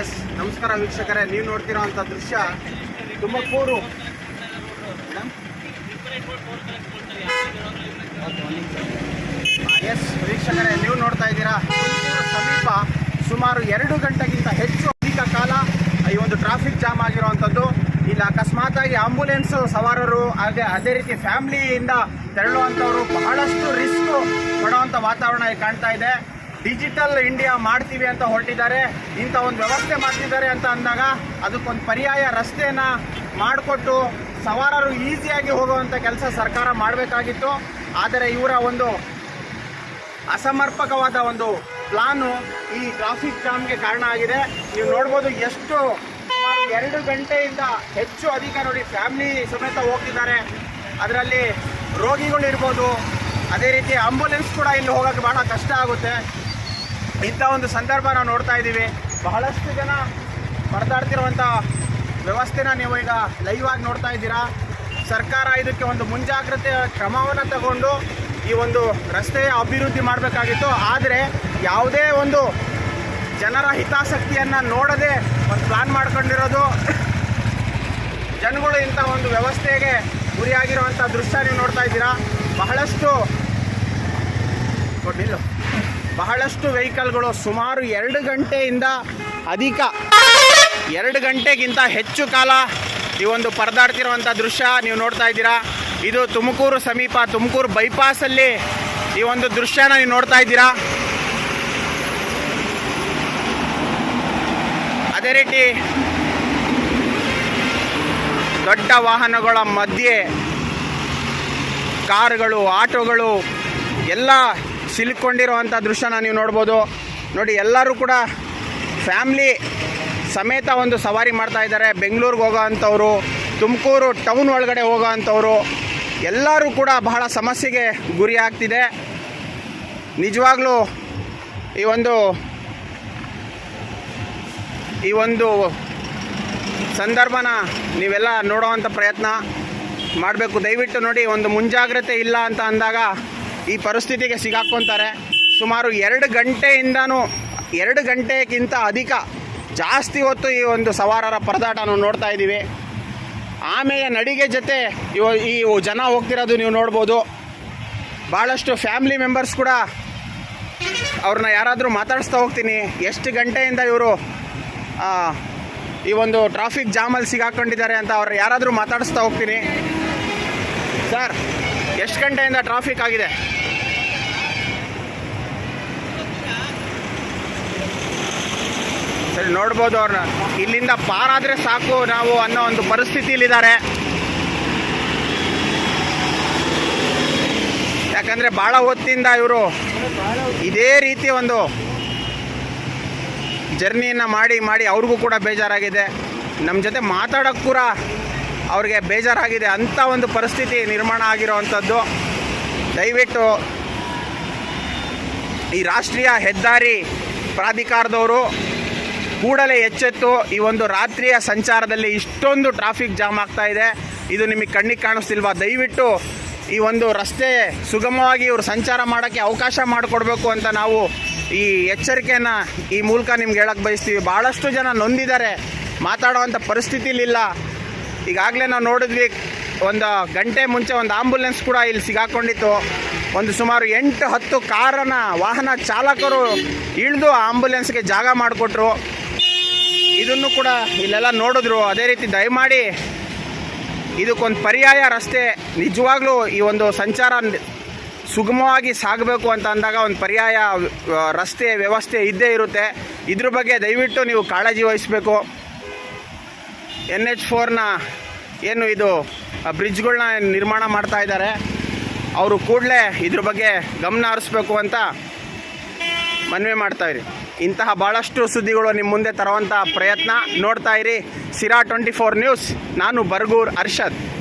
S, ನಮಸ್ಕಾರ ವೀಕ್ಷಕರೇ, ನೀವು ನೋಡ್ತಿರೋಂಥ ದೃಶ್ಯ ತುಮಕೂರು ಎಸ್, ವೀಕ್ಷಕರೇ, ನೀವು ನೋಡ್ತಾ ಇದ್ದೀರಾ ಸಮೀಪ ಸುಮಾರು ಎರಡು ಗಂಟೆಗಿಂತ ಹೆಚ್ಚು ಅಧಿಕ ಕಾಲ ಈ ಒಂದು ಟ್ರಾಫಿಕ್ ಜಾಮ್ ಆಗಿರುವಂಥದ್ದು. ಇಲ್ಲಿ ಅಕಸ್ಮಾತಾಗಿ ಆಂಬುಲೆನ್ಸ್ ಸವಾರರು, ಹಾಗೆ ಅದೇ ರೀತಿ ಫ್ಯಾಮಿಲಿಯಿಂದ ತೆರಳುವಂಥವರು ಬಹಳಷ್ಟು ರಿಸ್ಕ್ ಪಡುವಂಥ ವಾತಾವರಣ ಕಾಣ್ತಾ ಇದೆ. ಡಿಜಿಟಲ್ ಇಂಡಿಯಾ ಮಾಡ್ತೀವಿ ಅಂತ ಹೊರಟಿದ್ದಾರೆ, ಇಂಥ ಒಂದು ವ್ಯವಸ್ಥೆ ಮಾಡ್ತಿದ್ದಾರೆ ಅಂತ ಅಂದಾಗ ಅದಕ್ಕೊಂದು ಪರ್ಯಾಯ ರಸ್ತೆನ ಮಾಡಿಕೊಟ್ಟು ಸವಾರರು ಈಸಿಯಾಗಿ ಹೋಗುವಂಥ ಕೆಲಸ ಸರ್ಕಾರ ಮಾಡಬೇಕಾಗಿತ್ತು. ಆದರೆ ಇವರ ಒಂದು ಅಸಮರ್ಪಕವಾದ ಒಂದು ಪ್ಲಾನು ಈ ಟ್ರಾಫಿಕ್ ಜಾಮ್ಗೆ ಕಾರಣ ಆಗಿದೆ. ನೀವು ನೋಡ್ಬೋದು ಎಷ್ಟು ಎರಡು ಗಂಟೆಯಿಂದ ಹೆಚ್ಚು ಅಧಿಕ ನೋಡಿ ಫ್ಯಾಮಿಲಿ ಸಮೇತ ಹೋಗ್ತಿದ್ದಾರೆ. ಅದರಲ್ಲಿ ರೋಗಿಗಳಿರ್ಬೋದು ಅದೇ ರೀತಿ ಆಂಬುಲೆನ್ಸ್ ಕೂಡ ಇಲ್ಲಿ ಹೋಗೋಕ್ಕೆ ಭಾಳ ಕಷ್ಟ ಆಗುತ್ತೆ. ಇಂಥ ಒಂದು ಸಂದರ್ಭ ನಾವು ನೋಡ್ತಾ ಇದ್ದೀವಿ. ಬಹಳಷ್ಟು ಜನ ಪರದಾಡ್ತಿರುವಂಥ ವ್ಯವಸ್ಥೆನ ನೀವು ಈಗ ಲೈವ್ ಆಗಿ ನೋಡ್ತಾ ಇದ್ದೀರಾ. ಸರ್ಕಾರ ಇದಕ್ಕೆ ಒಂದು ಮುಂಜಾಗ್ರತೆ ಕ್ರಮವನ್ನು ತಗೊಂಡು ಈ ಒಂದು ರಸ್ತೆಯ ಅಭಿವೃದ್ಧಿ ಮಾಡಬೇಕಾಗಿತ್ತು. ಆದರೆ ಯಾವುದೇ ಒಂದು ಜನರ ಹಿತಾಸಕ್ತಿಯನ್ನು ನೋಡದೆ ಒಂದು ಪ್ಲಾನ್ ಮಾಡ್ಕೊಂಡಿರೋದು ಜನಗಳು ಇಂಥ ಒಂದು ವ್ಯವಸ್ಥೆಗೆ ಗುರಿಯಾಗಿರುವಂಥ ದೃಶ್ಯ ನೀವು ನೋಡ್ತಾ ಇದ್ದೀರಾ. ಬಹಳಷ್ಟು ಕೊಡ್ಲಿಲ್ಲ ಬಹಳಷ್ಟು ವೆಹಿಕಲ್ಗಳು ಸುಮಾರು ಎರಡು ಗಂಟೆಯಿಂದ ಅಧಿಕ ಎರಡು ಗಂಟೆಗಿಂತ ಹೆಚ್ಚು ಕಾಲ ಈ ಒಂದು ಪರದಾಡ್ತಿರುವಂಥ ದೃಶ್ಯ ನೀವು ನೋಡ್ತಾ ಇದ್ದೀರಾ. ಇದು ತುಮಕೂರು ಸಮೀಪ, ತುಮಕೂರು ಬೈಪಾಸಲ್ಲಿ ಈ ಒಂದು ದೃಶ್ಯನ ನೀವು ನೋಡ್ತಾ ಇದ್ದೀರಾ. ಅದೇ ರೀತಿ ದೊಡ್ಡ ವಾಹನಗಳ ಮಧ್ಯೆ ಕಾರುಗಳು, ಆಟೋಗಳು, ಎಲ್ಲ ಸಿಲುಕೊಂಡಿರುವಂಥ ದೃಶ್ಯನ ನೀವು ನೋಡ್ಬೋದು. ನೋಡಿ, ಎಲ್ಲರೂ ಕೂಡ ಫ್ಯಾಮ್ಲಿ ಸಮೇತ ಒಂದು ಸವಾರಿ ಮಾಡ್ತಾ ಇದ್ದಾರೆ. ಬೆಂಗಳೂರಿಗೆ ಹೋಗೋ ಅಂಥವ್ರು, ತುಮಕೂರು ಟೌನ್ ಒಳಗಡೆ ಹೋಗೋ ಅಂಥವ್ರು, ಎಲ್ಲರೂ ಕೂಡ ಬಹಳ ಸಮಸ್ಯೆಗೆ ಗುರಿ ಆಗ್ತಿದೆ. ನಿಜವಾಗ್ಲೂ ಈ ಒಂದು ಈ ಒಂದು ಸಂದರ್ಭನ ನೀವೆಲ್ಲ ನೋಡೋವಂಥ ಪ್ರಯತ್ನ ಮಾಡಬೇಕು. ದಯವಿಟ್ಟು ನೋಡಿ, ಒಂದು ಮುಂಜಾಗ್ರತೆ ಇಲ್ಲ ಅಂತ ಅಂದಾಗ ಈ ಪರಿಸ್ಥಿತಿಗೆ ಸಿಗಾಕೊಂತಾರೆ ಸುಮಾರು ಎರಡು ಗಂಟೆಯಿಂದನೂ, ಎರಡು ಗಂಟೆಗಿಂತ ಅಧಿಕ ಜಾಸ್ತಿ ಹೊತ್ತು ಈ ಒಂದು ಸವಾರರ ಪರದಾಟ ನಾವು ನೋಡ್ತಾ ಇದ್ದೀವಿ. ಆಮೆಯ ನಡಿಗೆ ಜೊತೆ ಇವ, ಈ ಜನ ಹೋಗ್ತಿರೋದು ನೀವು ನೋಡ್ಬೋದು. ಭಾಳಷ್ಟು ಫ್ಯಾಮ್ಲಿ ಮೆಂಬರ್ಸ್ ಕೂಡ ಅವ್ರನ್ನ ಯಾರಾದರೂ ಮಾತಾಡಿಸ್ತಾ ಹೋಗ್ತೀನಿ. ಎಷ್ಟು ಗಂಟೆಯಿಂದ ಇವರು ಈ ಒಂದು ಟ್ರಾಫಿಕ್ ಜಾಮಲ್ಲಿ ಸಿಗಾಕೊಂಡಿದ್ದಾರೆ ಅಂತ ಅವ್ರು ಯಾರಾದರೂ ಮಾತಾಡಿಸ್ತಾ ಹೋಗ್ತೀನಿ. ಸರ್, ಎಷ್ಟು ಗಂಟೆಯಿಂದ ಟ್ರಾಫಿಕ್ ಆಗಿದೆ? ನೋಡ್ಬೋದು ಅವ್ರನ್ನ ಇಲ್ಲಿಂದ ಪಾರಾದರೆ ಸಾಕು ನಾವು ಅನ್ನೋ ಒಂದು ಪರಿಸ್ಥಿತಿಯಲ್ಲಿದ್ದಾರೆ. ಯಾಕಂದರೆ ಭಾಳ ಹೊತ್ತಿಂದ ಇವರು ಇದೇ ರೀತಿ ಒಂದು ಜರ್ನಿಯನ್ನು ಮಾಡಿ ಮಾಡಿ ಅವ್ರಿಗೂ ಕೂಡ ಬೇಜಾರಾಗಿದೆ. ನಮ್ಮ ಜೊತೆ ಮಾತಾಡೋಕ್ಕೆ ಕೂಡ ಅವ್ರಿಗೆ ಬೇಜಾರಾಗಿದೆ ಅಂಥ ಒಂದು ಪರಿಸ್ಥಿತಿ ನಿರ್ಮಾಣ ಆಗಿರೋವಂಥದ್ದು ದಯವಿಟ್ಟು ಈ ರಾಷ್ಟ್ರೀಯ ಹೆದ್ದಾರಿ ಪ್ರಾಧಿಕಾರದವರು ಕೂಡಲೇ ಎಚ್ಚೆತ್ತು. ಈ ಒಂದು ರಾತ್ರಿಯ ಸಂಚಾರದಲ್ಲಿ ಇಷ್ಟೊಂದು ಟ್ರಾಫಿಕ್ ಜಾಮ್ ಆಗ್ತಾ ಇದೆ. ಇದು ನಿಮಗೆ ಕಣ್ಣಿಗೆ ಕಾಣಿಸ್ತಿಲ್ವಾ? ದಯವಿಟ್ಟು ಈ ಒಂದು ರಸ್ತೆ ಸುಗಮವಾಗಿ ಇವರು ಸಂಚಾರ ಮಾಡೋಕ್ಕೆ ಅವಕಾಶ ಮಾಡಿಕೊಡ್ಬೇಕು ಅಂತ ನಾವು ಈ ಎಚ್ಚರಿಕೆಯನ್ನು ಈ ಮೂಲಕ ನಿಮ್ಗೆ ಹೇಳಕ್ಕೆ ಬಯಸ್ತೀವಿ. ಭಾಳಷ್ಟು ಜನ ನೊಂದಿದ್ದಾರೆ. ಮಾತಾಡೋವಂಥ ಪರಿಸ್ಥಿತಿಲಿಲ್ಲ. ಈಗಾಗಲೇ ನಾವು ನೋಡಿದ್ವಿ, ಒಂದು ಗಂಟೆ ಮುಂಚೆ ಒಂದು ಆಂಬುಲೆನ್ಸ್ ಕೂಡ ಇಲ್ಲಿ ಸಿಗಾಕೊಂಡಿತ್ತು. ಒಂದು ಸುಮಾರು ಎಂಟು ಹತ್ತು ಕಾರನ್ನು ವಾಹನ ಚಾಲಕರು ಇಳಿದು ಆಂಬುಲೆನ್ಸ್ಗೆ ಜಾಗ ಮಾಡಿಕೊಟ್ರು. ಇದನ್ನು ಕೂಡ ಇಲ್ಲೆಲ್ಲ ನೋಡಿದ್ರು. ಅದೇ ರೀತಿ ದಯಮಾಡಿ ಇದಕ್ಕೊಂದು ಪರ್ಯಾಯ ರಸ್ತೆ ನಿಜವಾಗ್ಲೂ ಈ ಒಂದು ಸಂಚಾರ ಸುಗಮವಾಗಿ ಸಾಗಬೇಕು ಅಂತ ಅಂದಾಗ ಒಂದು ಪರ್ಯಾಯ ರಸ್ತೆ ವ್ಯವಸ್ಥೆ ಇದ್ದೇ ಇರುತ್ತೆ. ಇದ್ರ ಬಗ್ಗೆ ದಯವಿಟ್ಟು ನೀವು ಕಾಳಜಿ ವಹಿಸಬೇಕು. ಎನ್ ಎಚ್ ಫೋರ್ನ ಏನು ಇದು ಬ್ರಿಡ್ಜ್ಗಳನ್ನ ನಿರ್ಮಾಣ ಮಾಡ್ತಾ ಇದ್ದಾರೆ. ಅವರು ಕೂಡಲೇ ಇದ್ರ ಬಗ್ಗೆ ಗಮನ ಹರಿಸ್ಬೇಕು ಅಂತ ಮನವಿ ಮಾಡ್ತಾ ಇಂತಹ ಭಾಳಷ್ಟು ಸುದ್ದಿಗಳು ನಿಮ್ಮ ಮುಂದೆ ತರುವಂತಹ ಪ್ರಯತ್ನ ನೋಡ್ತಾ ಇರಿ. ಸಿರಾ ಟ್ವೆಂಟಿ ಫೋರ್ ನ್ಯೂಸ್, ನಾನು ಬರ್ಗೂರ್ ಅರ್ಷದ್.